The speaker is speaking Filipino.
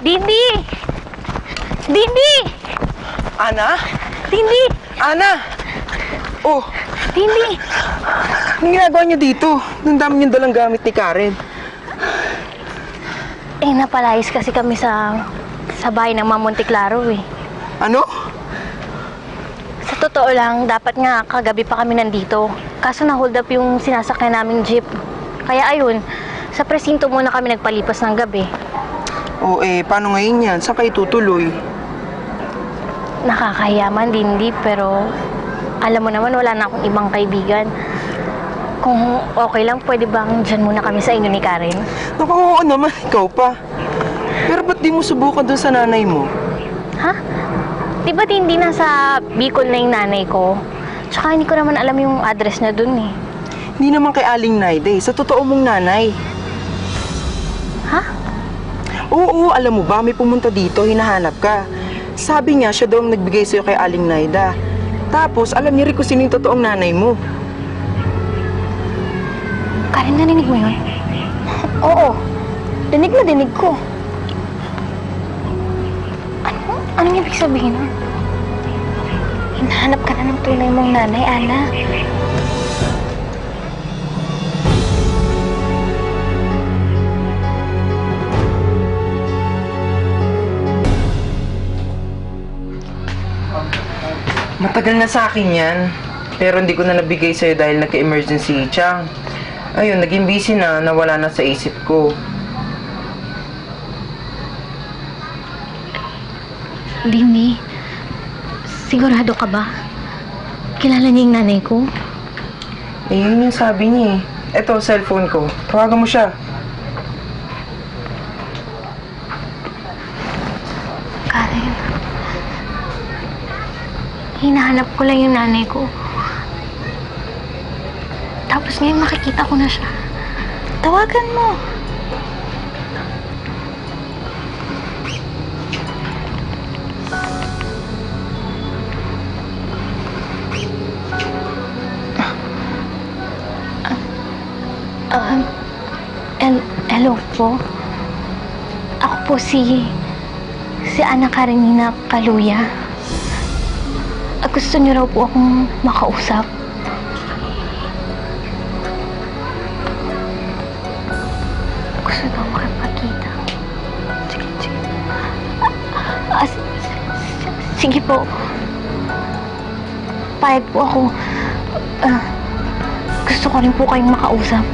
Dindi! Dindi! Ana? Dindi! Ana! Oh, Dindi! anong ginagawa niyo dito? Ang dami niyong dalang gamit ni Karen. Eh, napalayas kasi kami sa sa bahay ng Ma'am Monteclaro eh. Ano? Sa totoo lang, dapat nga kagabi pa kami nandito. Kaso na-hold up yung sinasakyan naming jeep. Kaya ayun, sa presinto muna kami nagpalipas ng gabi. Oh, eh, paano ngayon yan? Saan kayo tutuloy? Nakakahiyaman, Dindi, pero alam mo naman, wala na akong ibang kaibigan. Kung okay lang, pwede bang dyan muna kami sa inyo ni Karen? Naku, oo naman, ikaw pa. Pero ba't di mo subukan dun sa nanay mo? Ha? Di ba hindi nasa Bicol na yung nanay ko? Tsaka hindi ko naman alam yung address na dun eh. Hindi naman kay Aling Naide, sa totoo mong nanay. Oo, alam mo ba, may pumunta dito, hinahanap ka. Sabi niya, siya daw ang nagbigay sa'yo kay Aling Naida. Tapos, alam niya rin kung sino yung totoong nanay mo. Karen, narinig mo yun? Oo. Dinig na dinig ko. Ano? Anong ibig sabihin nun? Hinahanap ka na ng tunay mong nanay, Ana. Matagal na sa akin yan. Pero hindi ko na nabigay sa'yo dahil nagka-emergency, Chang. Ayun, naging busy na, nawala na sa isip ko. Dini, sigurado ka ba? Kilala niya yung nanay ko? Eh, yun yung sabi niya eh. Eto, cellphone ko. Tawagan mo siya. Karen. Hinahanap ko lang yung nanay ko. Tapos ngayon makikita ko na siya. Tawagan mo. Um, hel- hello po. Ako po si si Ana Karenina Kaluya. Ah, Gusto niyo raw po akong makausap. Gusto daw makipagkita. Sige, sige. Ah, ah, sige po. Payag po ako. Ah, gusto ko rin po kayong makausap.